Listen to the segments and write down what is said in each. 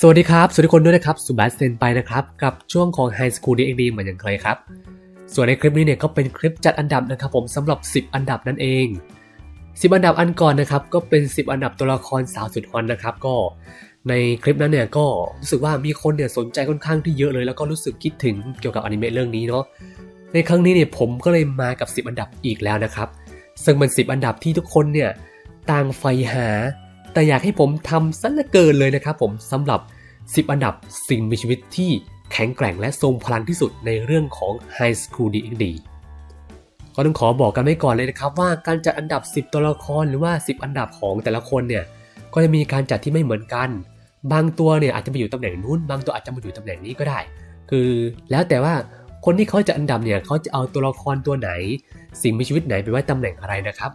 สวัสดีครับ สวัสดีคนด้วยนะครับสุบัสเซนไปนะครับ กับช่วงของ High School DxD เหมือนอย่างเคยครับ ส่วนในคลิปนี้เนี่ยก็เป็นคลิปจัดอันดับนะครับผมสำหรับ 10 อันดับนั่นเอง 10 อันดับอันก่อนนะครับก็เป็น 10 อันดับตัวละครสาวสุดฮอนนะครับก็ในคลิปนั้นเนี่ยก็รู้สึกว่ามีคนเนี่ยสนใจค่อนข้างที่เยอะเลย แล้วก็รู้สึกคิดถึงเกี่ยวกับอนิเมะเรื่องนี้เนาะในครั้งนี้เนี่ยผมก็เลยมากับ 10 อันดับอีกแล้วนะครับ ซึ่งเป็น 10 อันดับที่ทุกคนเนี่ยต่างใฝ่หา แต่อยากให้ผมทำซะเหลือเกินเลยนะครับผมสำหรับ 10 อันดับสิ่งมีชีวิตที่แข็งแกร่งและทรงพลังที่สุดในเรื่องของ High School DxD ก็ต้องขอบอกกันไว้ก่อนเลยนะครับ ว่าการจัดอันดับ 10 ตัวละครหรือว่า 10 อันดับของแต่ละคนเนี่ยก็จะมีการจัดที่ไม่เหมือนกัน บางตัวเนี่ยอาจจะมาอยู่ตำแหน่งนู้น บางตัวอาจจะมาอยู่ตำแหน่งนี้ก็ได้ คือแล้วแต่ว่าคนที่เขาจะอันดับเนี่ยเขาจะเอาตัวละครตัวไหน สิ่งมีชีวิตไหนไปไว้ตำแหน่งอะไรนะครับ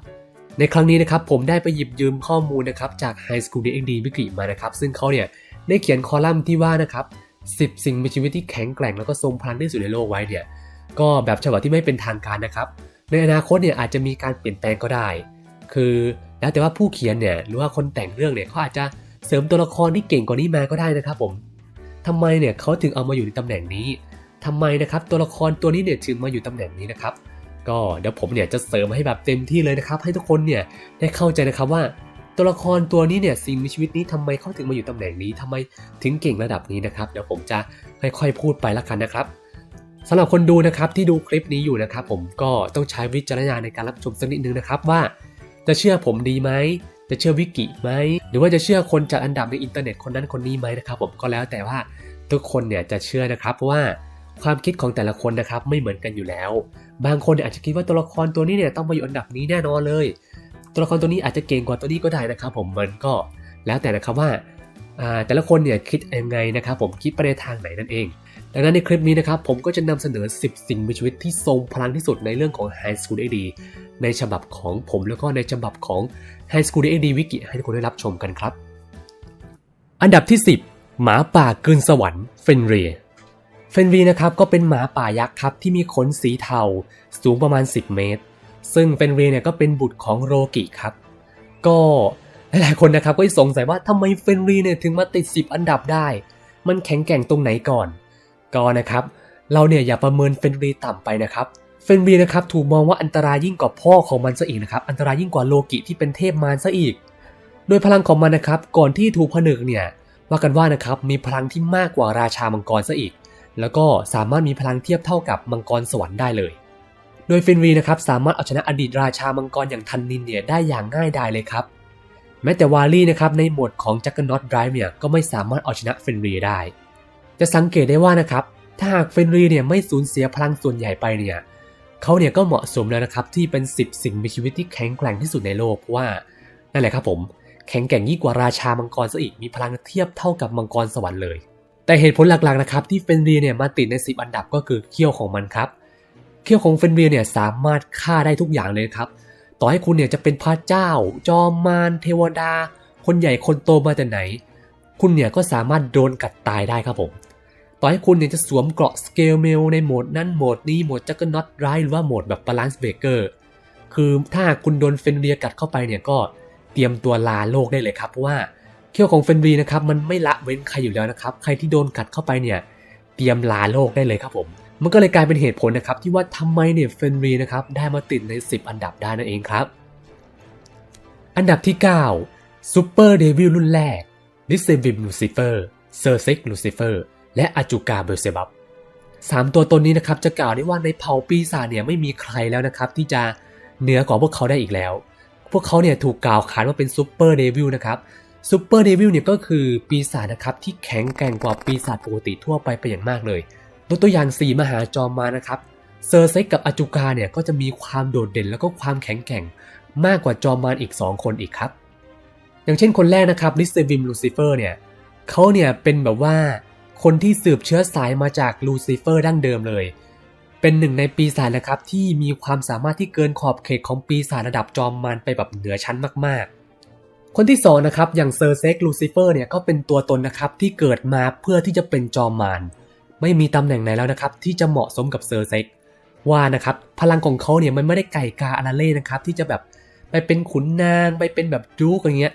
ในครั้งนี้นะครับผมได้ไปหยิบยืมข้อมูลนะครับจาก High School DxD วิกฤมานะครับ ซึ่งเขาเนี่ยได้เขียนคอลัมน์ที่ว่านะครับ10 สิ่งมีชีวิตที่แข็งแกร่งแล้วก็ทรงพลังที่สุดในโลกไว้เนี่ยก็แบบฉบับที่ไม่เป็นทางการนะครับ ในอนาคตเนี่ยอาจจะมีการเปลี่ยนแปลงก็ได้ คือแล้วแต่ว่าผู้เขียนเนี่ยหรือว่าคนแต่งเรื่องเนี่ยเขาอาจจะเสริมตัวละครที่เก่งกว่านี้มาก็ได้นะครับผมทำไมเนี่ยเขาถึงเอามาอยู่ในตำแหน่งนี้ทำไมนะครับตัวละครตัวนี้เนี่ยถึงมาอยู่ตำแหน่งนี้นะครับ ก็เดี๋ยวผมเนี่ยจะเสริมให้แบบเต็มที่เลยนะครับ ให้ทุกคนเนี่ยได้เข้าใจนะครับว่าตัวละครตัวนี้เนี่ยสิ่งมีชีวิตนี้ทำไมเขาถึงมาอยู่ตำแหน่งนี้ทำไมถึงเก่งระดับนี้นะครับ เดี๋ยวผมจะค่อยๆพูดไปละกันนะครับสำหรับคนดูนะครับที่ดูคลิปนี้อยู่นะครับ ผมก็ต้องใช้วิจารณญาณในการรับชมสักนิดนึงนะครับว่า จะเชื่อผมดีไหมจะเชื่อวิกิไหมหรือว่าจะเชื่อคนจัดอันดับในอินเทอร์เน็ตคนนั้นคนนี้ไหมนะครับ ผมก็แล้วแต่ว่าทุกคนเนี่ยจะเชื่อนะครับเพราะว่า ความคิดของแต่ละคนนะครับไม่เหมือนกันอยู่แล้ว บางคนอาจจะคิดว่าตัวละครตัวนี้เนี่ยต้องมาอยู่อันดับนี้แน่นอนเลย ตัวละครตัวนี้อาจจะเก่งกว่าตัวนี้ก็ได้นะครับผมมันก็แล้วแต่นะครับว่าแต่ละคนเนี่ยคิดยังไงนะครับผมคิดไปในทางไหนนั่นเอง ดังนั้นในคลิปนี้นะครับผมก็จะนำเสนอ 10 สิ่งมีชีวิตที่ทรงพลังที่สุดในเรื่องของ High School DxD ในฉบับของผมแล้วก็ในฉบับของ High School DxD วิกิให้ทุกคนได้รับชมกันครับ อันดับที่ 10 หมาป่ากืนสวรรค์เฟนเรีย เฟนเรีนะครับก็เป็นหมาป่ายักษ์ครับที่มีขนสีเทาสูงประมาณ 10 เมตร ซึ่งเฟนเรีเนี่ยก็เป็นบุตรของโรกิครับ ก็หลายๆคนนะครับก็สงสัยว่าทำไมเฟนรีเนี่ยถึงมาติด 10 อันดับได้ มันแข็งแกร่งตรงไหนก่อน ก็นะครับเราเนี่ยอย่าประเมินเฟนรีต่ำไปนะครับเฟนรีนะครับถูกมองว่าอันตรายยิ่งกว่าพ่อของมันซะอีกนะครับอันตรายยิ่งกว่าโลกิที่เป็นเทพมารซะอีก โดยพลังของมันนะครับก่อนที่ถูกผนึกเนี่ยว่ากันว่านะครับมีพลังที่มากกว่าราชามังกรซะอีก แล้วก็สามารถมีพลังเทียบเท่ากับมังกรสวรรค์ได้เลย โดยฟินรีนะครับสามารถเอาชนะอดีตราชามังกรอย่างทันนินเนี่ยได้อย่างง่ายดายเลยครับ แม้แต่วาลี่นะครับในโหมดของจักรนอตไดรฟ์เนี่ยก็ไม่สามารถเอาชนะฟินรีได้ จะสังเกตได้ว่านะครับถ้าหากฟินรีเนี่ยไม่สูญเสียพลังส่วนใหญ่ไปเนี่ยเขาเนี่ยก็เหมาะสมแล้วนะครับที่เป็น10สิ่งมีชีวิตที่แข็งแกร่งที่สุดในโลกเพราะว่านั่นแหละครับผมแข็งแกร่งยิ่งกว่าราชามังกรซะอีกมีพลังเทียบเท่ากับมังกรสวรรค์เลย แต่เหตุผลหลักๆนะครับที่เฟนรีเนี่ยมาติดใน 10 อันดับก็คือเขี้ยวของมันครับ เขี้ยวของเฟนเรียเนี่ยสามารถฆ่าได้ทุกอย่างเลยครับ ต่อให้คุณเนี่ยจะเป็นพระเจ้า จอมมารเทวดา คนใหญ่คนโตมาแต่ไหน คุณเนี่ยก็สามารถโดนกัดตายได้ครับผม ต่อให้คุณเนี่ยจะสวมเกราะสเกลเมลในโหมดนั้นโหมดนี้โหมดจักรน็อตไรหรือว่าโหมดแบบบาลานซ์เบเกอร์ คือถ้าคุณโดนเฟนเรียกัดเข้าไปเนี่ยก็เตรียมตัวลาโลกได้เลยครับเพราะว่า เขี้ยวของเฟนรีนะครับมันไม่ละเว้นใครอยู่แล้วนะครับใครที่โดนกัดเข้าไปเนี่ยเตรียมลาโลกได้เลยครับผมมันก็เลยกลายเป็นเหตุผลนะครับที่ว่าทำไมเนี่ยเฟนรีนะครับได้มาติดใน 10 อันดับได้นั่นเองครับ อันดับที่9ซูเปอร์เดวิลรุ่นแรกลิเซวิมลูซิเฟอร์เซอร์เซกลูซิเฟอร์และอาจูกาเบลเซบับสามตัวตนนี้นะครับจะกล่าวได้ว่าในเผ่าปีศาจเนี่ยไม่มีใครแล้วนะครับที่จะเหนือกว่าพวกเขาได้อีกแล้ว พวกเขาเนี่ยถูกกล่าวขานว่าเป็นซูเปอร์เดวิลนะครับ ซูเปอร์เดวิลเนี่ยก็คือปีศาจนะครับที่แข็งแกร่งกว่าปีศาจปกติทั่วไปไปอย่างมากเลยยกตัวอย่าง 4 มหาจอมมานะครับเซอร์เซ็กกับอาจูกาเนี่ยก็จะมีความโดดเด่นแล้วก็ความแข็งแกร่ง มากกว่าจอมมารอีก 2 คนอีกครับ อย่างเช่นคนแรกนะครับลิสเซวิมลูซิเฟอร์เนี่ยเขาเนี่ยเป็นแบบว่าคนที่สืบเชื้อสายมาจากลูซิเฟอร์ดั้งเดิมเลย เป็นหนึ่งในปีศาจนะครับที่มีความสามารถที่เกินขอบเขตของปีศาจระดับจอมมารไปแบบเหนือชั้นมากๆ คนที่สองนะครับอย่างเซอร์เซ็กลูซิเฟอร์เนี่ยก็เป็นตัวตนนะครับที่เกิดมาเพื่อที่จะเป็นจอมมารไม่มีตำแหน่งไหนแล้วนะครับที่จะเหมาะสมกับเซอร์เซ็กว่านะครับพลังของเขาเนี่ยมันไม่ได้ไก่กาอาราเล่นะครับที่จะแบบไปเป็นขุนนางไปเป็นแบบจู๊กอย่างเงี้ย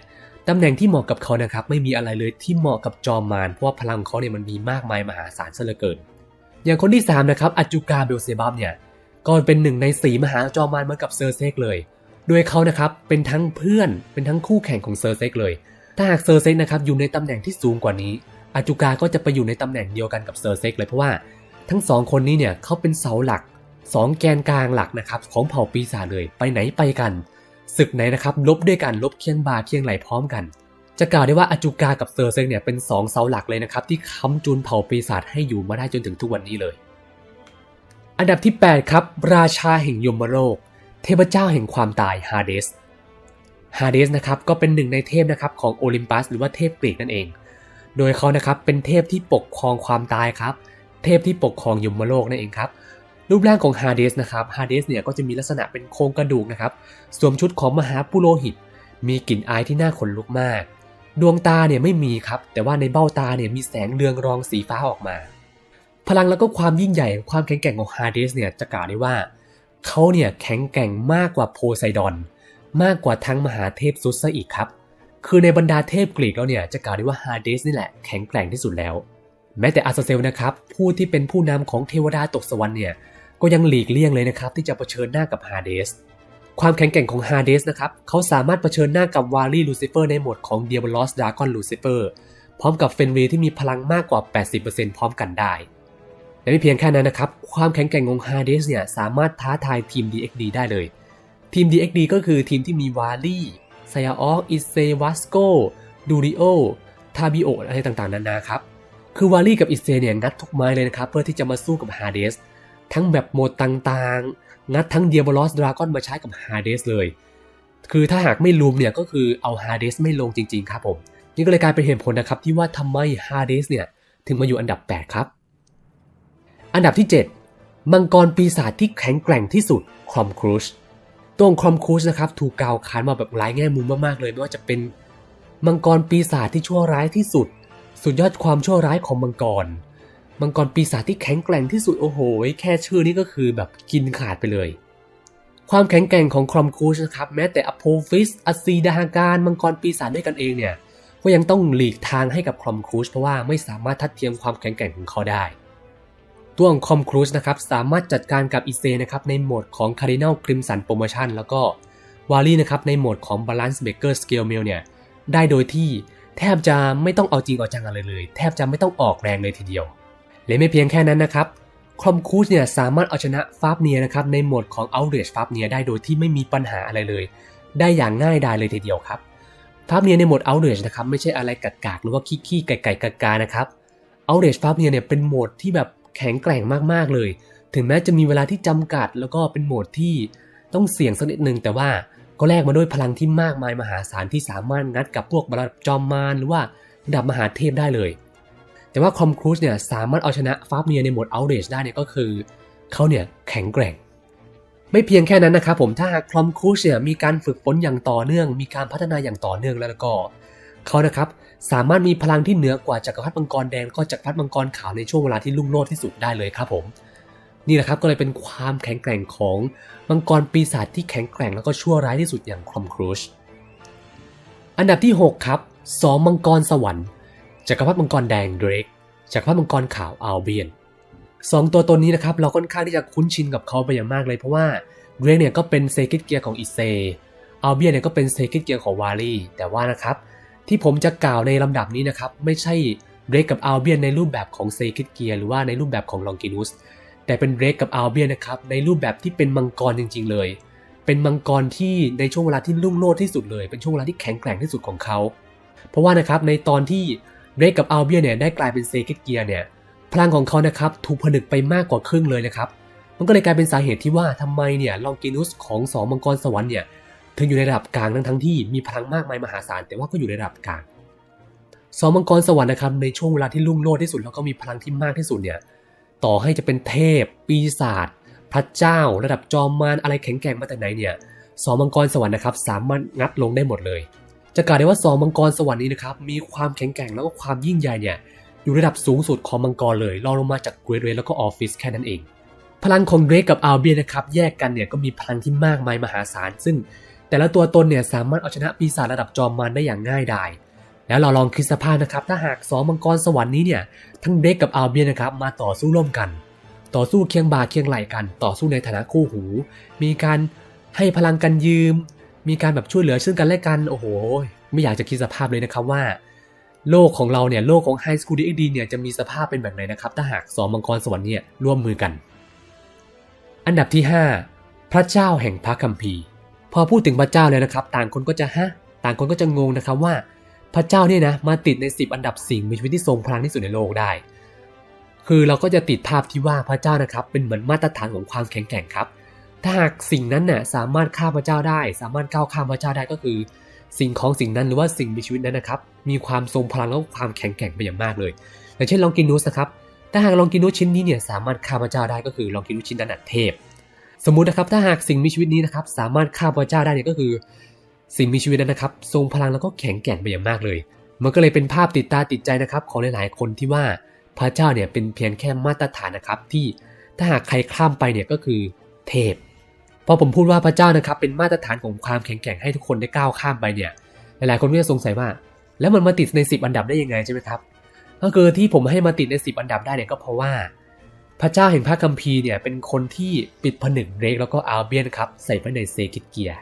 ตำแหน่งที่เหมาะกับเขานะครับไม่มีอะไรเลยที่เหมาะกับจอมมารเพราะว่าพลังเขาเนี่ยมันมีมากมายมหาศาลซะเหลือเกิน อย่างคนที่สามนะครับอัจจุกาเบลเซบับเนี่ยก็เป็นหนึ่งในสีมหาจอมมารเหมือนกับเซอร์เซกเลย โดยเขานะครับเป็นทั้งเพื่อนเป็นทั้งคู่แข่งของเซอร์เซกเลย ถ้าหากเซอร์เซกนะครับอยู่ในตำแหน่งที่สูงกว่านี้อัจจุกาก็จะไปอยู่ในตำแหน่งเดียวกันกับเซอร์เซกเลยเพราะว่าทั้งสองคนนี้เนี่ยเขาเป็นเสาหลักสองแกนกลางหลักนะครับของเผ่าปีศาจเลยไปไหนไปกันศึกไหนนะครับลบด้วยกันลบเคียงบ่าเคียงไหลพร้อมกัน จะกล่าวได้ว่าอัจจุกากับเซอร์เซกเนี่ยเป็นสองเสาหลักเลยนะครับที่ค้ำจุนเผ่าปีศาจให้อยู่มาได้จนถึงทุกวันนี้เลย อันดับที่ 8 ครับ ราชาแห่งยมโลก เทพเจ้าแห่งความตายฮาเดสฮาเดสนะครับก็เป็นหนึ่งในเทพนะครับของโอลิมปัสหรือว่าเทพกรีกนั่นเอง โดยเขานะครับเป็นเทพที่ปกครองความตายครับ เทพที่ปกครองยมโลกนั่นเองครับ รูปร่างของฮาเดสนะครับฮาเดสเนี่ยก็จะมีลักษณะเป็นโครงกระดูกนะครับ สวมชุดของมหาปุโรหิต มีกลิ่นอายที่น่าขนลุกมาก ดวงตาเนี่ยไม่มีครับ แต่ว่าในเบ้าตาเนี่ยมีแสงเรืองรองสีฟ้าออกมา พลังแล้วก็ความยิ่งใหญ่ ความแข็งแกร่งของฮาเดสเนี่ยจะกล่าวได้ว่า เขาเนี่ยแข็งแกร่งมากกว่าโพไซดอน มากกว่าทั้งมหาเทพซุสซะอีกครับ คือในบรรดาเทพกรีกแล้วเนี่ยจะกล่าวได้ว่าฮาเดสนี่แหละแข็งแกร่งที่สุดแล้ว แม้แต่อาซาเซลนะครับผู้ที่เป็นผู้นำของเทวดาตกสวรรค์เนี่ยก็ยังหลีกเลี่ยงเลยนะครับที่จะเผชิญหน้ากับฮาเดสความแข็งแกร่งของฮาเดสนะครับเขาสามารถเผชิญหน้ากับวาลีลูซิเฟอร์ในโหมดของเดียบลอสดากอนลูซิเฟอร์พร้อมกับเฟนเวที่มีพลังมากกว่า 80%พร้อมกันได้ และไม่เพียงแค่นั้นนะครับ ความแข็งแกร่งของฮาเดสเนี่ยสามารถท้าทายทีม DXD ได้เลย ทีม DXD ก็คือทีมที่มีวาลี่ไซอาออกอิเซวัสโกดูริโอทาบิโออะไรต่างๆ นานาครับ คือวาลี่กับอิเซเนี่ยงัดทุกไม้เลยนะครับ เพื่อที่จะมาสู้กับฮาเดสทั้งแบบโหมดต่างๆ งัดทั้งเดียบลอสดราก้อนมาใช้กับฮาเดสเลย คือถ้าหากไม่ลุมเนี่ยก็คือเอาฮาเดสไม่ลงจริงๆ ครับผม นี่ก็เลยกลายเป็นเหตุผลนะครับที่ว่าทำไมฮาเดสเนี่ยถึงมาอยู่อันดับ 8 ครับ อันดับที่ 7 มังกรปีศาจที่แข็งแกร่งที่สุดครอมครูชตัวครอมครูชนะครับถูกกล่าวขานมาแบบหลายแง่มุมมากๆเลยไม่ว่าจะเป็นมังกรปีศาจที่ชั่วร้ายที่สุด สุดยอดความชั่วร้ายของมังกร มังกรปีศาจที่แข็งแกร่งที่สุดโอ้โห แค่ชื่อนี้ก็คือแบบกินขาดไปเลย ความแข็งแกร่งของครอมครูชนะครับแม้แต่อโพฟิสอซีดาการมังกรปีศาจด้วยกันเองเนี่ยก็ยังต้องหลีกทางให้กับครอมครูชเพราะว่าไม่สามารถทัดเทียมความแข็งแกร่งของเขาได้ ตัวของคอมครูชนะครับสามารถจัดการกับอิเซนะครับในโหมดของ Cardinal Crimson Promotion แล้วก็วาลีนะครับในโหมดของ Balance Breaker Scale Mill เนี่ยได้โดยที่แทบจะไม่ต้องเอาจริงเอาจังอะไรเลย แทบจะไม่ต้องออกแรงเลยทีเดียว และไม่เพียงแค่นั้นนะครับคอมคูชเนี่ยสามารถเอาชนะฟาบเนียนะครับในโหมดของ Outrage ฟาบเนียได้โดยที่ไม่มีปัญหาอะไรเลย ได้อย่างง่ายดายเลยทีเดียวครับฟาบเนียในโหมด Outrage นะครับไม่ใช่อะไรกักกๆหรือว่าขี้ขี้ไก่ไก่กากานะครับ Outrage ฟาบเนียเนี่ยเป็นโหมดที่แบบ แข็งแกร่งมากๆเลย ถึงแม้จะมีเวลาที่จำกัด แล้วก็เป็นโหมดที่ต้องเสี่ยงสักนิดนึงแต่ว่าก็แลกมาด้วยพลังที่มากมายมหาศาลที่สามารถงัดกับพวกระดับจอมมารหรือว่าระดับมหาเทพได้เลย แต่ว่าคอมครูซเนี่ยสามารถเอาชนะฟาบเนียในโหมด Outrage ได้เนี่ยก็คือเขาเนี่ยแข็งแกร่ง ไม่เพียงแค่นั้นนะครับผมถ้าหากคอมครูซเนี่ยมีการฝึกฝนอย่างต่อเนื่อง มีการพัฒนาอย่างต่อเนื่องแล้วก็เขานะครับ สามารถมีพลังที่เหนือกว่าจักรพรรดิมังกรแดงก็จักรพรรดิมังกรขาวในช่วงเวลาที่รุ่งโรจน์ที่สุดได้เลยครับผมนี่แหละครับก็เลยเป็นความแข็งแกร่งของมังกรปีศาจที่แข็งแกร่งแล้วก็ชั่วร้ายที่สุดอย่างคอมครูชอันดับที่ 6 ครับสองมังกรสวรรค์จักรพรรดิมังกรแดงเดรกจักรพรรดิมังกรขาวอัลเบียนสองตัวตนนี้นะครับเราค่อนข้างที่จะคุ้นชินกับเขาไปอย่างมากเลยเพราะว่าเดรกเนี่ยก็เป็นเซกิตเกียร์ของอิเซอัลเบียนเนี่ยก็เป็นเซกิตเกียร์ของวาลีแต่ว่านะครับ ที่ผมจะกล่าวในลำดับนี้นะครับ ไม่ใช่เดรกกับอัลเบียนในรูปแบบของเซกิตเกียร์หรือว่าในรูปแบบของลองกินุสแต่เป็นเดรกกับอัลเบียนนะครับในรูปแบบที่เป็นมังกรจริง ๆ เลย เป็นมังกรที่ในช่วงเวลาที่รุ่งโรจน์ที่สุดเลย เป็นช่วงเวลาที่แข็งแกร่งที่สุดของเขา เพราะว่านะครับในตอนที่เดรกกับอัลเบียนเนี่ยได้กลายเป็นเซกิตเกียร์เนี่ยพลังของเขานะครับถูกผนึกไปมากกว่าครึ่งเลยนะครับมันก็เลยกลายเป็นสาเหตุที่ว่าทำไมเนี่ยลองกินุสของสองมังกรสวรรค์เนี่ย ถึงอยู่ในระดับกลางทั้งทั้งที่มีพลังมากมายมหาศาลแต่ว่าก็อยู่ในระดับกลางสองมังกรสวรรค์นะครับในช่วงเวลาที่รุ่งโรจน์ที่สุดแล้วก็มีพลังที่มากที่สุดเนี่ยต่อให้จะเป็นเทพ ปีศาจพระเจ้า ระดับจอมมารอะไรแข็งแกร่งมาแต่ไหนเนี่ยสองมังกรสวรรค์นะครับสามารถงัดลงได้หมดเลย จะกล่าวได้ว่าสองมังกรสวรรค์นี้นะครับมีความแข็งแกร่งแล้วก็ความยิ่งใหญ่เนี่ยอยู่ระดับสูงสุดของมังกรเลยรองลงมาจากเกรดเรแล้วก็ออฟฟิศแค่นั้นเอง พลังของเดรกกับอัลเบียนนะครับแยกกันเนี่ยก็มีพลังที่มากมายมหาศาลซึ่ง แต่ละตัวตนเนี่ยสามารถเอาชนะปีศาจระดับจอมมารได้อย่างง่ายดายแล้วเราลองคิดสภาพนะครับ ถ้าหากสองมังกรสวรรค์นี้เนี่ยทั้งเด็กกับอัลเบียนนะครับมาต่อสู้ร่วมกัน ต่อสู้เคียงบ่าเคียงไหล่กัน ต่อสู้ในฐานะคู่หู มีการให้พลังกันยืม มีการแบบช่วยเหลือซึ่งกันและกันโอ้โห ไม่อยากจะคิดสภาพเลยนะครับว่า โลกของเราเนี่ยโลกของ High School DxD เนี่ยจะมีสภาพเป็นแบบไหนนะครับ ถ้าหากสองมังกรสวรรค์เนี่ยร่วมมือกัน อันดับที่ 5 พระเจ้าแห่งพระคัมภีร์ พอพูดถึงพระเจ้าแล้วนะครับ ต่างคนก็จะฮะต่างคนก็จะงงนะครับว่าพระเจ้าเนี่ยนะมาติดใน 10 อันดับสิ่งมีชีวิตที่ทรงพลังที่สุดในโลกได้ คือเราก็จะติดภาพที่ว่าพระเจ้านะครับ เป็นเหมือนมาตรฐานของความแข็งแกร่งครับ ถ้าหากสิ่งนั้นน่ะสามารถฆ่าพระเจ้าได้ สามารถก้าวข้ามพระเจ้าได้ก็คือ สิ่งของสิ่งนั้นหรือว่าสิ่งมีชีวิตนั้นนะครับ มีความทรงพลังและความแข็งแกร่งไปอย่างมากเลยอย่างเช่นลองกินนูสนะครับถ้าหากลองกินนูสชิ้นนี้เนี่ยสามารถฆ่าพระเจ้าได้ก็คือลองกินูสชิ้นนั้นเทพ สมมุตินะครับถ้าหากสิ่งมีชีวิตนี้นะครับสามารถฆ่าพระเจ้าได้เนี่ยก็คือ สิ่งมีชีวิตนั้นนะครับ ทรงพลังแล้วก็แข็งแกร่งไปอย่างมากเลย มันก็เลยเป็นภาพติดตาติดใจนะครับของหลายๆ คนที่ว่าพระเจ้าเนี่ยเป็นเพียงแค่มาตรฐานนะครับที่ถ้าหากใครข้ามไปเนี่ยก็คือเทพพอผมพูดว่าพระเจ้านะครับเป็นมาตรฐานของความแข็งแกร่งให้ทุกคนได้ก้าวข้ามไปเนี่ยหลายๆคนก็จะสงสัยว่า แล้วมันมาติดใน 10 อันดับได้ยังไงใช่ไหมครับก็คือที่ผมให้มาติดใน 10 อันดับได้เนี่ยก็เพราะว่า พระเจ้าแห่งพระคัมภีร์เนี่ยเป็นคนที่ปิดผนึกเรกแล้วก็อาลเบียนครับใส่ไว้ในเซกิตเกียร์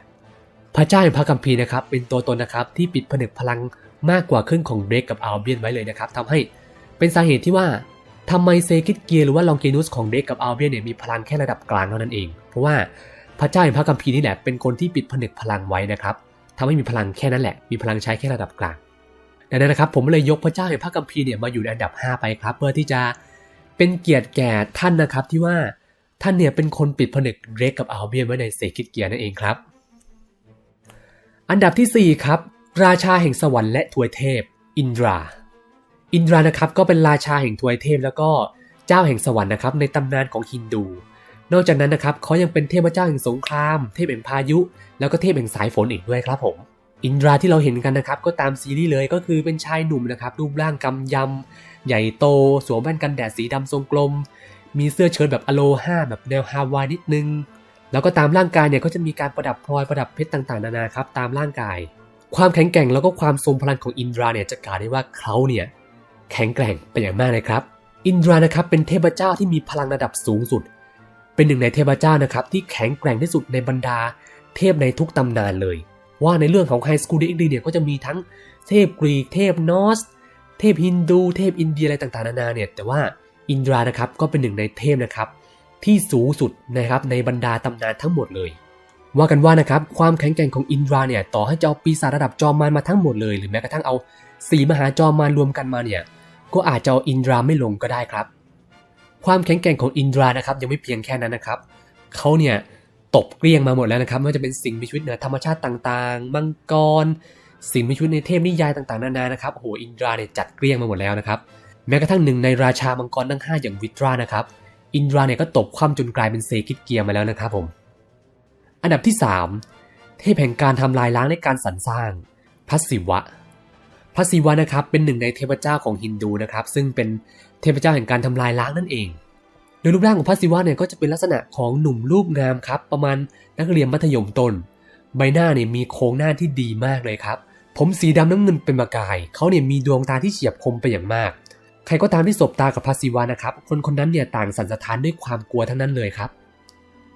พระเจ้าแห่งพระคัมภีร์นะครับเป็นตัวตนนะครับที่ปิดผนึกพลังมากกว่าครึ่งของเรกกับอาลเบียนไว้เลยนะครับทำให้เป็นสาเหตุที่ว่าทำไมเซกิตเกียร์หรือว่าลองเกนุสของเรกกับอาลเบียนเนี่ยมีพลังแค่ระดับกลางเท่านั้นเอง เพราะว่าพระเจ้าแห่งพระคัมภีร์นี่แหละเป็นคนที่ปิดผนึกพลังไว้นะครับทำให้มีพลังแค่นั้นแหละ มีพลังใช้แค่ระดับกลางดังนั้นนะครับผมเลยยกพระเจ้าแห่งพระคัมภีร์เนี่ยมาอยู่ในอันดับ 5 ไปครับ เพื่อที่จะ เป็นเกียรติแก่ท่านนะครับที่ว่าท่านเนี่ยเป็นคนปิดผนึกเรกกับอัลเบียนไว้ในเซกิตเกียร์นั่นเองครับ อันดับทีสี่ 4 ครับ ราชาแห่งสวรรค์และทวยเทพ อินดรา อินดรานะครับก็เป็นราชาแห่งทวยเทพแล้วก็เจ้าแห่งสวรรค์นะครับในตำนานของฮินดู นอกจากนั้นนะครับเขายังเป็นเทพเจ้าแห่งสงคราม เทพแห่งพายุ แล้วก็เทพแห่งสายฝนอีกด้วยครับผมอินดราที่เราเห็นกันนะครับก็ตามซีรีส์เลยก็คือเป็นชายหนุ่มนะครับรูปร่างกำยำ ใหญ่โตสวมแว่นกันแดดสีดำทรงกลม มีเสื้อเชิ้ตแบบอโลฮาแบบแนวฮาวายนิดนึง แล้วก็ตามร่างกายเนี่ยก็จะมีการประดับพลอยประดับเพชรต่างๆ นานาครับตามร่างกาย ความแข็งแกร่งแล้วก็ความทรงพลังของอินดราเนี่ยจะกล่าวได้ว่าเขาเนี่ยแข็งแกร่งเป็นอย่างมากเลยครับ อินดรานะครับเป็นเทพเจ้าที่มีพลังระดับสูงสุด เป็นหนึ่งในเทพเจ้านะครับที่แข็งแกร่งที่สุดในบรรดา เทพในทุกตำนานเลย ว่าในเรื่องของไฮสคูลเอ็กดีเนี่ยก็จะมีทั้งเทพกรีกเทพนอส เทพฮินดู เทพอินเดียอะไรต่างๆนานาเนี่ย แต่ว่าอินดรานะครับก็เป็นหนึ่งในเทพนะครับ ที่สูงสุดนะครับในบรรดาตำนานทั้งหมดเลย ว่ากันว่านะครับความแข็งแกร่งของอินดราเนี่ยต่อให้จะเอาปีศาจระดับจอมมารมาทั้งหมดเลยหรือแม้กระทั่งเอาสีมหาจอมมารรวมกันมาเนี่ยก็อาจจะเอาอินดราไม่ลงก็ได้ครับ ความแข็งแกร่งของอินดรานะครับยังไม่เพียงแค่นั้นนะครับเขาเนี่ยตบเกลี้ยงมาหมดแล้วนะครับไม่ว่าจะเป็นสิ่งมีชีวิตเหนือธรรมชาติต่างๆ มังกร สิ่งมีชีวิตในเทพนิยายต่างๆนานานะครับโอ้โหอินดราเนี่ยจัดเกลี้ยงมาหมดแล้วนะครับแม้กระทั่งหนึ่งในราชามังกรทั้ง 5 อย่างวิตรานะครับอินดราเนี่ยก็ตบคว่ำจนกลายเป็นเซกิตเกียร์มาแล้วนะครับผมอันดับที่ 3 เทพแห่งการทำลายล้างในการสรรสร้างพระศิวะพระศิวะนะครับเป็นหนึ่งในเทพเจ้าของฮินดูนะครับซึ่งเป็นเทพเจ้าแห่งการทำลายล้างนั่นเอง โดยรูปร่างของพระศิวะเนี่ยก็จะเป็นลักษณะของหนุ่มรูปงามครับประมาณนักเรียนมัธยมต้น ใบหน้าเนี่ยมีโครงหน้าที่ดีมากเลยครับ ผมสีดำน้ำเงินเป็นประกาย เขาเนี่ยมีดวงตาที่เฉียบคมไปอย่างมาก ใครก็ตามที่สบตากับพระศิวะนะครับ คนคนนั้นเนี่ยต่างสั่นสะท้านด้วยความกลัวทั้งนั้นเลยครับ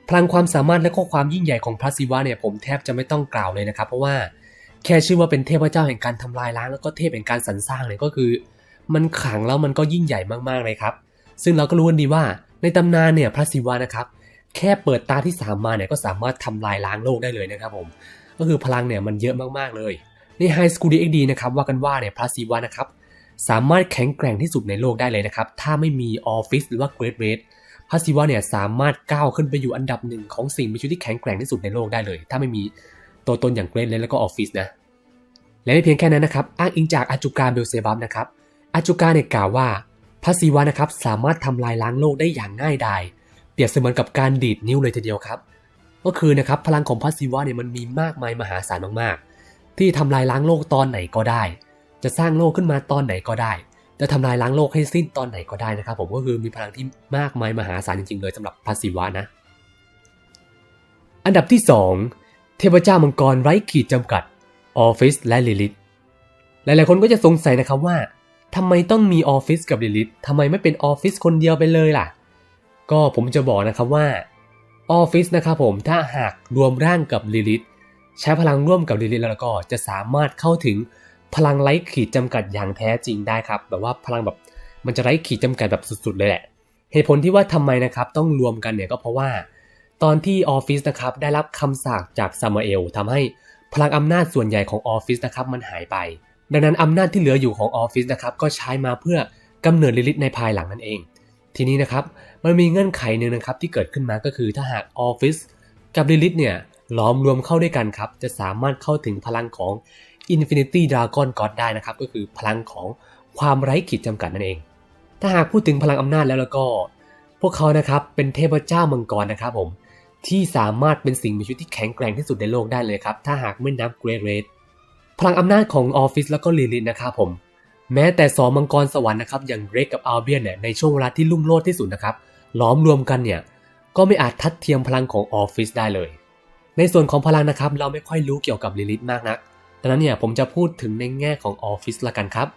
พลังความสามารถและก็ความยิ่งใหญ่ของพระศิวะเนี่ยผมแทบจะไม่ต้องกล่าวเลยนะครับ เพราะว่าแค่ชื่อว่าเป็นเทพเจ้าแห่งการทำลายล้างแล้วก็เทพแห่งการสรรสร้างเนี่ยก็คือ มันขังแล้วมันก็ยิ่งใหญ่มากๆเลยครับ ซึ่งเราก็รู้กันดีว่าในตำนานเนี่ยพระศิวะนะครับ แค่เปิดตาที่สามมาเนี่ยก็สามารถทำลายล้างโลกได้เลยนะครับผมก็คือพลังเนี่ยมันเยอะมากๆเลย ใน High School DxD นะครับว่ากันว่าเนี่ยพระศิวะนะครับสามารถแข็งแกร่งที่สุดในโลกได้เลยนะครับ ถ้าไม่มีออฟฟิศหรือว่า Great Red พระศิวะเนี่ยสามารถก้าวขึ้นไปอยู่อันดับหนึ่งของสิ่งมีชีวิตที่แข็งแกร่งที่สุดในโลกได้เลย ถ้าไม่มีตัวตนอย่าง Great Red แล้วก็ออฟฟิศนะ และไม่เพียงแค่นั้นนะครับ อ้างอิงจากอาจูการเบลเซบับนะครับอาจูการเนี่ยกล่าวว่าพระศิวะนะครับสามารถทำลายล้างโลกได้อย่างง่ายดายเปรียบเสมือนกับการดีดนิ้วเลยทีเดียวครับ ก็คือนะครับพลังของพระศิวะเนี่ยมันมีมากมายมหาศาลมากๆ ที่ทำลายล้างโลกตอนไหนก็ได้ จะสร้างโลกขึ้นมาตอนไหนก็ได้ จะทำลายล้างโลกให้สิ้นตอนไหนก็ได้นะครับ ผมก็คือมีพลังที่มากมายมหาศาลจริงๆ เลยสำหรับพระศิวะนะ อันดับที่ 2 เทพเจ้ามังกรไร้ขีดจำกัดออฟฟิศและลิลิทหลายๆ คนก็จะสงสัยนะครับว่าทำไมต้องมีออฟฟิศกับลิลิททำไมไม่เป็นออฟฟิศคนเดียวไปเลยล่ะ ก็ผมจะบอกนะครับว่าออฟฟิศนะครับผมถ้าหากรวมร่างกับลิลิท ใช้พลังร่วมกับลิลิแล้วก็จะสามารถเข้าถึงพลังไร้ขีดจำกัดอย่างแท้จริงได้ครับแบบว่าพลังแบบมันจะไร้ขีดจำกัดแบบสุดๆเลยแหละ เหตุผลที่ว่าทำไมนะครับต้องรวมกันเนี่ยก็เพราะว่า ตอนที่ออฟฟิศนะครับได้รับคำสาปจากซามูเอลทำให้พลังอำนาจส่วนใหญ่ของออฟฟิศนะครับมันหายไป ดังนั้นอำนาจที่เหลืออยู่ของออฟฟิศนะครับก็ใช้มาเพื่อกำเนิดลิลิตในภายหลังนั่นเอง ทีนี้นะครับมันมีเงื่อนไขหนึ่งนะครับที่เกิดขึ้นมาก็คือถ้าหากออฟฟิศกับลิลิตเนี่ย ล้อมรวมเข้าด้วยกันครับ จะสามารถเข้าถึงพลังของ Infinity Dragon God ได้นะครับ ก็คือพลังของความไร้ขีดจำกัดนั่นเอง ถ้าหากพูดถึงพลังอำนาจแล้วแล้วก็ พวกเขานะครับเป็นเทพเจ้ามังกรนะครับผมที่สามารถเป็นสิ่งมีชีวิตที่แข็งแกร่งที่สุดในโลกได้เลยครับ ถ้าหากไม่นับเกรเรดพลังอำนาจของออฟฟิศแล้วก็ลิลินนะครับผม แม้แต่สองมังกรสวรรค์นะครับอย่างเรกกับอัลเบียนเนี่ยในช่วงเวลาที่ลุ่งโลดที่สุดนะครับล้อมรวมกันเนี่ยก็ไม่อาจทัดเทียมพลังของออฟฟิศได้เลย ในส่วนของพลังนะครับ เราไม่ค่อยรู้เกี่ยวกับลิลิตมากนัก ดังนั้นเนี่ยผมจะพูดถึงในแง่ของออฟฟิศละกันครับ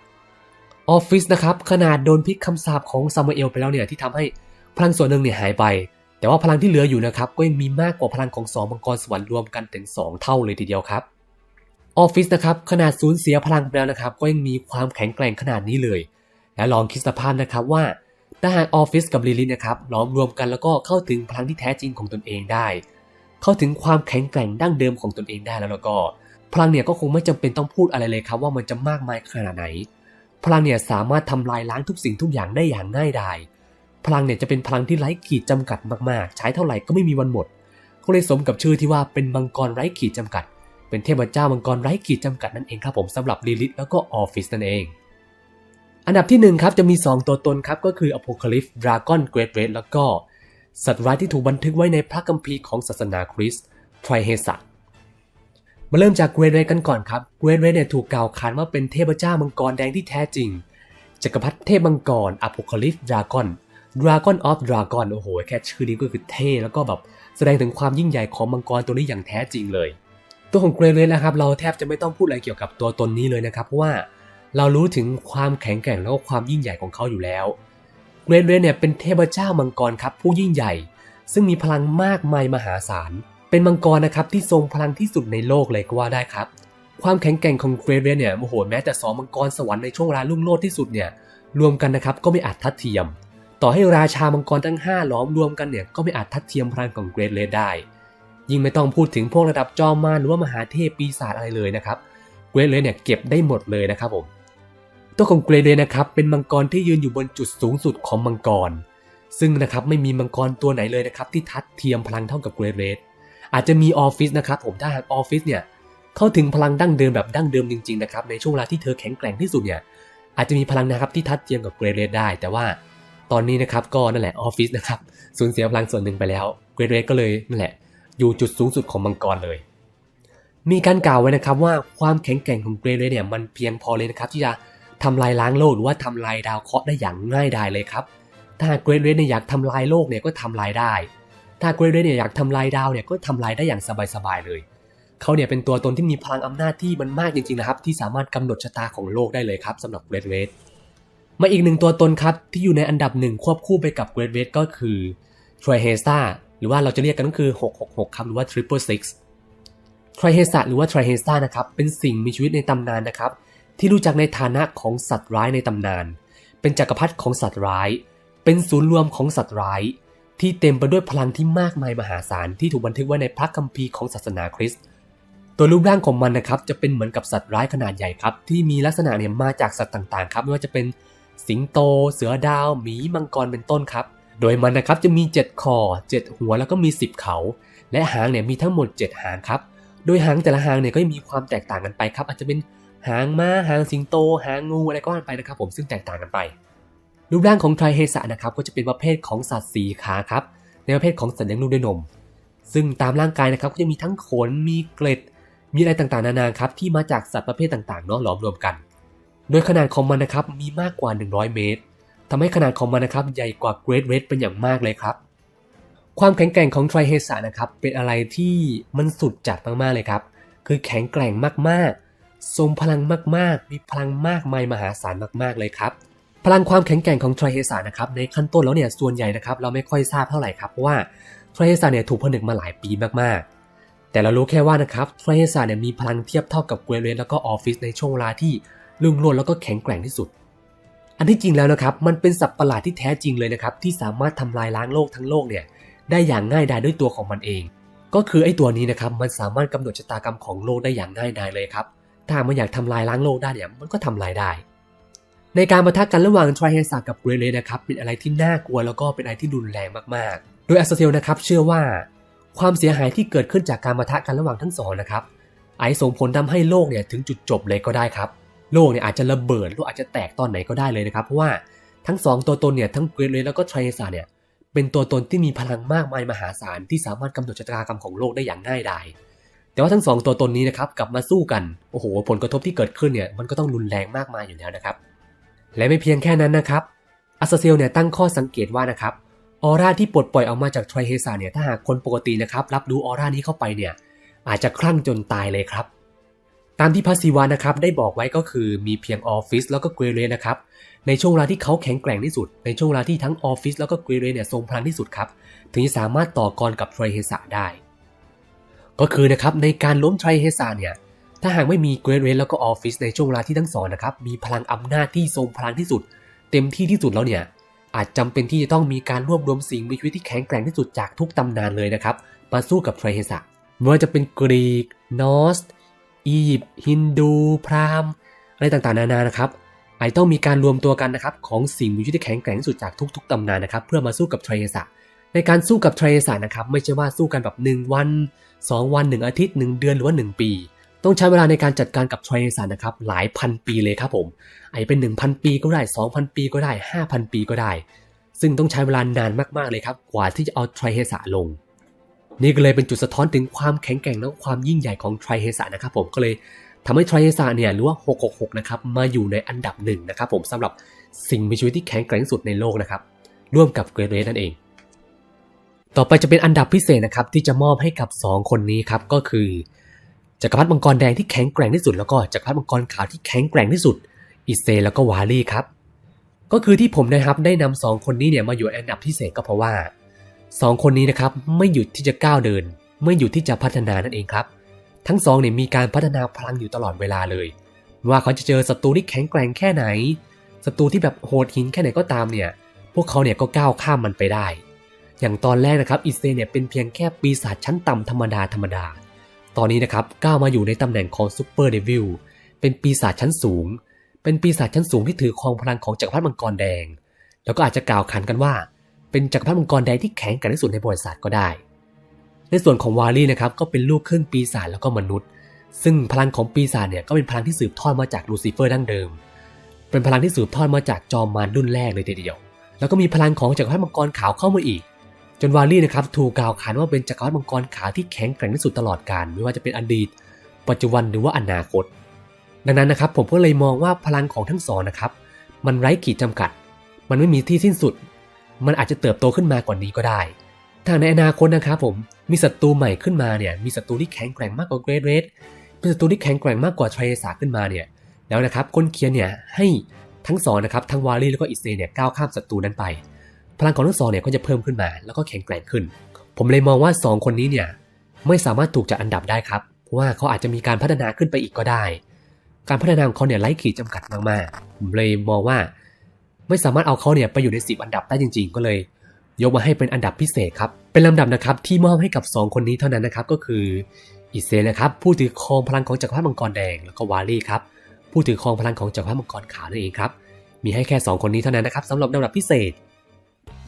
ออฟฟิศนะครับขนาดโดนพิษคำสาปของซามูเอลไปแล้วเนี่ยที่ทำให้พลังส่วนหนึ่งเนี่ยหายไป แต่ว่าพลังที่เหลืออยู่นะครับก็ยังมีมากกว่าพลังของสองมังกรสวรรค์รวมกันถึง 2 เท่าเลยทีเดียวครับออฟฟิศนะครับขนาดสูญเสียพลังไปแล้วนะครับก็ยังมีความแข็งแกร่งขนาดนี้เลย และลองคิดสภาพนะครับว่าถ้าหากออฟฟิศกับลิลินนะครับล้อมรวมกันแล้วก็เข้าถึงพลังที่แท้จริงของตนเองได้ เข้าถึงความแข็งแกร่งดั้งเดิมของตนเองได้แล้วแล้วก็พลังเนี่ยก็คงไม่จำเป็นต้องพูดอะไรเลยครับว่ามันจะมากมายขนาดไหน พลังเนี่ยสามารถทำลายล้างทุกสิ่งทุกอย่างได้อย่างง่ายดายพลังเนี่ยจะเป็นพลังที่ไร้ขีดจำกัดมากๆ ใช้เท่าไหร่ก็ไม่มีวันหมดก็เลยสมกับชื่อที่ว่าเป็นมังกรไร้ขีดจำกัด เป็นเทพเจ้ามังกรไร้ขีดจำกัดนั่นเองครับผมสำหรับลิลิทแล้วก็ออฟฟิศนั่นเอง อันดับที่หนึ่งครับจะมี 2 ตัวตนครับก็คืออ p o c a l y p s e Dragon Great Red แล้วก็ สัตว์ร้ายที่ถูกบันทึกไว้ในพระคัมภีร์ของศาสนาคริสต์ไทรเฮสะมาเริ่มจากเกรดเรกันก่อนครับเกรดเรเนี่ยถูกกล่าวขานว่าเป็นเทพเจ้ามังกรแดงที่แท้จริงจักรพรรดิเทพมังกรอ p o c a l y p s e Dragon Dragon of Dragon โอ้โห แค่ชื่อนี้ก็คือเท่แล้วก็แบบแสดงถึงความยิ่งใหญ่ของมังกรตัวนี้อย่างแท้จริงเลย ตัวของเกรดเรนะครับ เราแทบจะไม่ต้องพูดอะไรเกี่ยวกับตัวตนนี้เลยนะครับเพราะว่าเรารู้ถึงความแข็งแกร่งแล้วก็ความยิ่งใหญ่ของเขาอยู่แล้ว เกรดเรดเนี่ยเป็นเทพเจ้ามังกรครับผู้ยิ่งใหญ่ ซึ่งมีพลังมากมายมหาศาล เป็นมังกรนะครับที่ทรงพลังที่สุดในโลกเลยก็ว่าได้ครับ ความแข็งแกร่งของเกรดเรดเนี่ยโอ้โหแม้แต่สองมังกรสวรรค์ในช่วงเวลาลุ่งโลดที่สุดเนี่ยรวมกันนะครับก็ไม่อาจทัดเทียม ต่อให้ราชามังกรทั้ง 5 ล้อมรวมกันเนี่ยก็ไม่อาจทัดเทียมพลังของเกรดเรดได้ ยิ่งไม่ต้องพูดถึงพวกระดับจอมมารหรือว่ามหาเทพปีศาจอะไรเลยนะครับเกรดเรดเนี่ยเก็บได้หมดเลยนะครับผม ตัวของเกรเดนะครับเป็นมังกรที่ยืนอยู่บนจุดสูงสุดของมังกร ซึ่งนะครับไม่มีมังกรตัวไหนเลยนะครับที่ทัดเทียมพลังเท่ากับเกรเรดอาจจะมีออฟฟิศนะครับผมถ้าหากออฟฟิศเนี่ยเข้าถึงพลังดั้งเดิมแบบดั้งเดิมจริงๆนะครับในช่วงเวลาที่เธอแข็งแกร่งที่สุดเนี่ยอาจจะมีพลังนะครับที่ทัดเทียมกับเกรเรดได้ แต่ว่าตอนนี้นะครับก็นั่นแหละออฟฟิศนะครับสูญเสียพลังส่วนหนึ่งไปแล้วเกรเรดก็เลยนั่นแหละอยู่จุดสูงสุดของมังกรเลย มีการกล่าวไว้นะครับว่าความแข็งแกร่งของเกรเรดเนี่ยมันเพียงพอเลยนะครับที่จะ ทำลายล้างโลกหรือว่าทำลายดาวเคราะห์ได้อย่างง่ายดายเลยครับ ถ้าเกรดเรดเนี่ยอยากทำลายโลกเนี่ยก็ทำลายได้ ถ้าเกรดเรดเนี่ยอยากทำลายดาวเนี่ยก็ทำลายได้อย่างสบายๆเลย เขาเนี่ยเป็นตัวตนที่มีพลังอำนาจที่มันมากจริงๆนะครับ ที่สามารถกำหนดชะตาของโลกได้เลยครับสำหรับเกรดเรดมาอีกหนึ่งตัวตนครับที่อยู่ในอันดับหนึ่งควบคู่ไปกับเกรดเรดก็คือทรเฮซาหรือว่าเราจะเรียกกันก็คือ 666ครับหรือว่า Triple Six ทรเฮซาหรือว่าทรเฮซานะครับเป็นสิ่งมีชีวิตในตำนานนะครับ ที่รู้จักในฐานะของสัตว์ร้ายในตำนาน เป็นจักรพรรดิของสัตว์ร้าย เป็นศูนย์รวมของสัตว์ร้าย ที่เต็มไปด้วยพลังที่มากมายมหาศาลที่ถูกบันทึกไว้ในพระคัมภีร์ของศาสนาคริสต์ตัวรูปร่างของมันนะครับจะเป็นเหมือนกับสัตว์ร้ายขนาดใหญ่ครับที่มีลักษณะเนี่ยมาจากสัตว์ต่างๆครับไม่ว่าจะเป็นสิงโต เสือดาว หมีมังกรเป็นต้นครับ โดยมันนะครับจะมี 7 คอ 7 หัวแล้วก็มี 10 เขา และหางเนี่ยมีทั้งหมด 7 หางครับ โดยหางแต่ละหางเนี่ยก็มีความแตกต่างกันไปครับ อาจจะเป็น หางม้าหางสิงโต หางงูอะไรก็ว่าไปนะครับผมซึ่งแตกต่างกันไป รูปร่างของไทรเฮสะนะครับก็จะเป็นประเภทของสัตว์สีขาครับในประเภทของสัตว์เลี้ยงลูกด้วยนม ซึ่งตามร่างกายนะครับก็จะมีทั้งขนมีเกล็ด มีอะไรต่างๆนานาครับที่มาจากสัตว์ประเภทต่างๆเนาะหลอมรวมกัน โดยขนาดของมันนะครับมีมากกว่า 100 เมตรทำให้ขนาดของมันนะครับใหญ่กว่า Great Red เป็นอย่างมากเลยครับความแข็งแกร่งของไทรเฮสะนะครับเป็นอะไรที่มันสุดจัดมากๆเลยครับ คือแข็งแกร่งมากๆ ทรงพลังมากๆ มีพลังมากมายมหาศาลมากๆเลยครับ พลังความแข็งแกร่งของไทรเฮสะนะครับในขั้นต้นแล้วเนี่ยส่วนใหญ่นะครับเราไม่ค่อยทราบเท่าไหร่ครับเพราะว่าไทรเฮสะเนี่ยถูกผนึกมาหลายปีมากๆ แต่เรารู้แค่ว่านะครับไทรเฮสะเนี่ยมีพลังเทียบเท่ากับเกรเรสแล้วก็ออฟฟิศในช่วงเวลาที่รุ่งโรจน์แล้วก็แข็งแกร่งที่สุด อันที่จริงแล้วนะครับมันเป็นสัตว์ประหลาดที่แท้จริงเลยนะครับที่สามารถทำลายล้างโลกทั้งโลกเนี่ยได้อย่างง่ายดายด้วยตัวของมันเอง ก็คือไอ้ตัวนี้นะครับมันสามารถกำหนดชะตากรรมของโลกได้อย่างง่ายดายเลยครับ ถ้ามันอยากทำลายล้างโลกได้เนี่ยมันก็ทำลายได้ ในการประทะกันระหว่างทรเฮสากับเกรเลนะครับเป็นอะไรที่น่ากลัวแล้วก็เป็นอะไรที่รุนแรงมากๆ โดยอัสเซลนะครับเชื่อว่าความเสียหายที่เกิดขึ้นจากการประทะกันระหว่างทั้งสองนะครับไอส่งผลทำให้โลกเนี่ยถึงจุดจบเลยก็ได้ครับ โลกเนี่ยอาจจะระเบิดโลกอาจจะแตกตอนไหนก็ได้เลยนะครับเพราะว่าทั้งสองตัวตนเนี่ยทั้งเกรเลแล้วก็ทรเฮสาเนี่ยเป็นตัวตนที่มีพลังมากมายมหาศาลที่สามารถกำหนดชะตากรรมของโลกได้อย่างง่ายดาย แต่ว่าทั้งสองตัวตนนี้นะครับกลับมาสู้กันโอ้โหผลกระทบที่เกิดขึ้นเนี่ยมันก็ต้องรุนแรงมากมายอยู่แล้วนะครับ และไม่เพียงแค่นั้นนะครับอัสเซลเนี่ยตั้งข้อสังเกตว่านะครับออร่าที่ปลดปล่อยออกมาจากไทรเฮสาเนี่ยถ้าหากคนปกตินะครับรับรู้ออร่านี้เข้าไปเนี่ยอาจจะคลั่งจนตายเลยครับ ตามที่พัสซีวานะครับได้บอกไว้ก็คือมีเพียงออฟฟิศแล้วก็เกรเรนะครับในช่วงเวลาที่เขาแข็งแกร่งที่สุด ในช่วงเวลาที่ทั้งออฟฟิศแล้วก็เกรเรเนี่ยทรงพลังที่สุดครับถึงจะสามารถต่อกรกับไทรเฮสาได้ ก็คือนะครับในการล้มไทรเฮสาเนี่ยถ้าหากไม่มีเกรเรแล้วก็ออฟฟิศในช่วงเวลาที่ทั้งสองนะครับมีพลังอำนาจที่ทรงพลังที่สุด เต็มที่ที่สุดแล้วเนี่ยอาจจำเป็นที่จะต้องมีการรวบรวมสิ่งมีชีวิตที่แข็งแกร่งที่สุดจากทุกตำนานเลยนะครับมาสู้กับไทรเฮสาไม่ว่าจะเป็นกรีกนอสอียิปต์ฮินดู พราหมณ์อะไรต่างๆนานานะครับอาจต้องมีการรวมตัวกันนะครับของสิ่งมีชีวิตที่แข็งแกร่งที่สุดจากทุกๆตำนานนะครับเพื่อมาสู้กับไทรเฮสาในการสู้กับไทรเฮสานะครับไม่ใช่ว่าสู้กันแบบ1วัน 2 วัน 1 อาทิตย์ 1 เดือนหรือว่า 1 ปี ต้องใช้เวลาในการจัดการกับไทรเฮสานะครับหลายพันปีเลยครับผมอาจจะเป็น 1,000 ปีก็ได้ 2,000 ปีก็ได้ 5,000 ปีก็ได้ ซึ่งต้องใช้เวลานานมากๆเลยครับกว่าที่จะเอาไทรเฮสาลง นี่ก็เลยเป็นจุดสะท้อนถึงความแข็งแกร่งและความยิ่งใหญ่ของไทรเฮสานะครับผมก็เลยทำให้ไทรเฮสาเนี่ยหรือว่า 666 นะครับ มาอยู่ในอันดับหนึ่งนะครับผมสำหรับสิ่งมีชีวิตที่แข็งแกร่งสุดในโลกนะครับ ร่วมกับเกรเรสนั่นเอง ต่อไปจะเป็นอันดับพิเศษนะครับที่จะมอบให้กับ 2 คนนี้ครับก็คือจักรพรรดิมังกรแดงที่แข็งแกร่งที่สุด แล้วก็จักรพรรดิมังกรขาวที่แข็งแกร่งที่สุด อิเซแล้วก็วาลีครับ ก็คือที่ผมนะครับได้นำสองคนนี้เนี่ยมาอยู่อันดับพิเศษก็เพราะว่าสองคนนี้นะครับไม่หยุดที่จะก้าวเดิน ไม่หยุดที่จะพัฒนานั่นเองครับ ทั้งสองเนี่ยมีการพัฒนาพลังอยู่ตลอดเวลาเลย ว่าเขาจะเจอศัตรูที่แข็งแกร่งแค่ไหนศัตรูที่แบบโหดหินแค่ไหนก็ตามเนี่ย พวกเขาเนี่ยก็ก้าวข้ามมันไปได้ อย่างตอนแรกนะครับอิเซเนี่ยเป็นเพียงแค่ปีศาจชั้นต่ำธรรมดาธรรมดา ตอนนี้นะครับก้าวมาอยู่ในตำแหน่งของซูเปอร์เดวิลเป็นปีศาจชั้นสูง เป็นปีศาจชั้นสูงที่ถือครองพลังของจักรพรรดิมังกรแดง แล้วก็อาจจะกล่าวขานกันว่า เป็นจักรพรรดิมังกรแดงที่แข็งแกร่งที่สุดในประวัติศาสตร์ก็ได้ ในส่วนของวาลีนะครับก็เป็นลูกครึ่งปีศาจแล้วก็มนุษย์ ซึ่งพลังของปีศาจเนี่ยก็เป็นพลังที่สืบทอดมาจากลูซิเฟอร์ดั้งเดิม เป็นพลังที่สืบทอดมาจากจอมมารรุ่นแรกเลยทีเดียว แล้วก็มีพลังของจักรพรรดิมังกรขาวเข้ามาอีก จนวาลีนะครับถูกกล่าวขานว่าเป็นจักรพรรดิมังกรขาวที่แข็งแกร่งที่สุดตลอดกาลไม่ว่าจะเป็นอดีต ปัจจุบันหรือว่าอนาคต ดังนั้นนะครับผมก็เลยมองว่าพลังของทั้งสองนะครับ มันไร้ขีดจำกัด มันไม่มีที่สิ้นสุด มันอาจจะเติบโตขึ้นมากว่านี้ก็ได้ ถ้าในอนาคตนะครับผมมีศัตรูใหม่ขึ้นมาเนี่ยมีศัตรูที่แข็งแกร่งมากกว่าเกรดเรดเป็นศัตรูที่แข็งแกร่งมากกว่าไทรเอสาขึ้นมาเนี่ยแล้วนะครับคนเขียนเนี่ยให้ทั้งสองนะครับทั้งวาลีแล้วก็อิเซเนี่ยก้าวข้ามศัตรูนั้นไป พลังของทั้งสองเนี่ยก็จะเพิ่มขึ้นมา แล้วก็แข็งแกร่งขึ้น ผมเลยมองว่า 2 คนนี้เนี่ยไม่สามารถถูกจัดอันดับได้ครับเพราะว่าเขาอาจจะมีการพัฒนาขึ้นไปอีกก็ได้ การพัฒนาของเขาเนี่ยไร้ขีดจำกัดมากๆผมเลยมองว่า ไม่สามารถเอาเขาเนี่ยไปอยู่ในสิบอันดับได้จริง ๆ ก็เลย ยกมาให้เป็นอันดับพิเศษครับเป็นลำดับนะครับที่มอบให้กับ 2 คนนี้เท่านั้นนะครับก็คืออิเซนะครับผู้ถือครองพลังของจักรพรรดิมังกรแดงแล้วก็วาลีครับผู้ถือครองพลังของจักรพรรดิมังกรขาวนั่นเองครับมีให้แค่ 2 คนนี้เท่านั้นนะครับสำหรับลำดับพิเศษ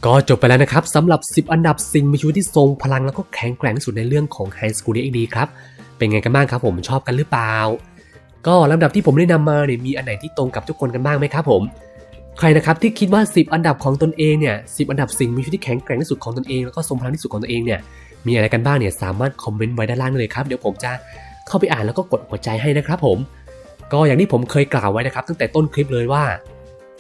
ก็จบไปแล้วนะครับสำหรับ 10 อันดับสิ่งมีชีวิตที่ทรงพลังแล้วก็แข็งแกร่งที่สุดในเรื่องของ High School DxD ครับ เป็นไงกันบ้างครับผมชอบกันหรือเปล่า ก็ลำดับที่ผมได้นำมาเนี่ยมีอันไหนที่ตรงกับทุกคนกันบ้างไหมครับผม ใครนะครับที่คิดว่า 10 อันดับของตนเองเนี่ย10อันดับสิ่งมีชีวิตที่แข็งแกร่งที่สุดของตนเองแล้วก็ทรงพลังที่สุดของตนเองเนี่ยมีอะไรกันบ้างเนี่ยสามารถคอมเมนต์ไว้ด้านล่างเลยครับเดี๋ยวผมจะเข้าไปอ่านแล้วก็กดหัวใจให้นะครับผม ก็อย่างที่ผมเคยกล่าวไว้นะครับ ตั้งแต่ต้นคลิปเลยว่า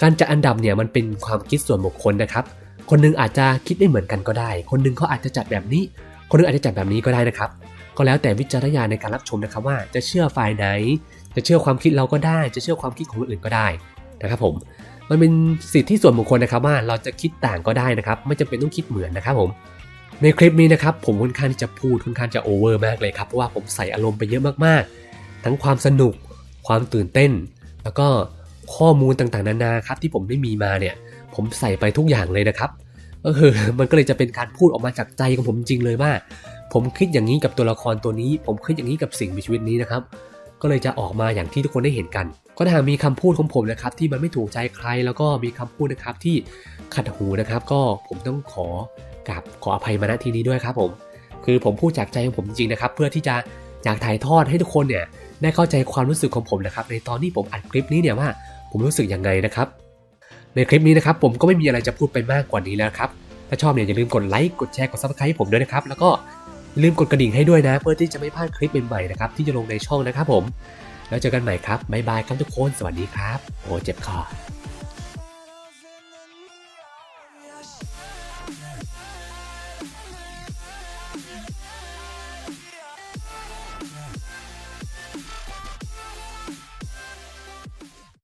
การจัดอันดับเนี่ยมันเป็นความคิดส่วนบุคคลนะครับ คนหนึงอาจจะคิดไม่เหมือนกันก็ได้ คนหนึงเขาอาจจะจัดแบบนี้ คนหนึงอาจจะจัดแบบนี้ก็ได้นะครับ ก็แล้วแต่วิจารณญาณในการรับชมนะครับว่าจะเชื่อฝ่ายไหน จะเชื่อความคิดเราก็ได้ จะเชื่อความคิดของคนอื่นก็ได้นะครับผม มันเป็นสิทธิส่วนบุคคลนะครับว่าเราจะคิดต่างก็ได้นะครับ ไม่จำเป็นต้องคิดเหมือนนะครับผมในคลิปนี้นะครับผมค่อนข้างที่จะพูดค่อนข้างจะโอเวอร์มากเลยครับเพราะว่าผมใส่อารมณ์ไปเยอะมากๆ ทั้งความสนุก ความตื่นเต้น แล้วก็ข้อมูลต่างๆนานาครับที่ผมได้มีมาเนี่ย ผมใส่ไปทุกอย่างเลยนะครับก็คือมันก็เลยจะเป็นการพูดออกมาจากใจของผมจริงเลยว่า ผมคิดอย่างนี้กับตัวละครตัวนี้ ผมคิดอย่างนี้กับสิ่งมีชีวิตนี้นะครับ ก็เลยจะออกมาอย่างที่ทุกคนได้เห็นกัน ก็ถ้ามีคำพูดของผมนะครับ ที่มันไม่ถูกใจใครแล้วก็มีคำพูดนะครับที่ขัดหูนะครับ ก็ผมต้องขอกราบขออภัยมาณที่นี้ด้วยครับผม คือผมพูดจากใจของผมจริงๆนะครับ เพื่อที่จะอยากถ่ายทอดให้ทุกคนเนี่ยได้เข้าใจความรู้สึกของผมนะครับ ในตอนที่ผมอัดคลิปนี้เนี่ยว่าผมรู้สึกยังไงนะครับ ในคลิปนี้นะครับผมก็ไม่มีอะไรจะพูดไปมากกว่านี้แล้วครับ ถ้าชอบเนี่ยอย่าลืมกดไลค์ กดแชร์ กดซับสไครต์ให้ผมด้วยนะครับ แล้วก็ลืมกดกระดิ่งให้ด้วยนะ เพื่อที่จะไม่พลาดคลิปใหม่ๆนะครับที่จะลงในช่องนะครับผม แล้วเจอกันใหม่ครับบ๊ายบายครับทุกคน สวัสดีครับ โอ้เจ็บคอ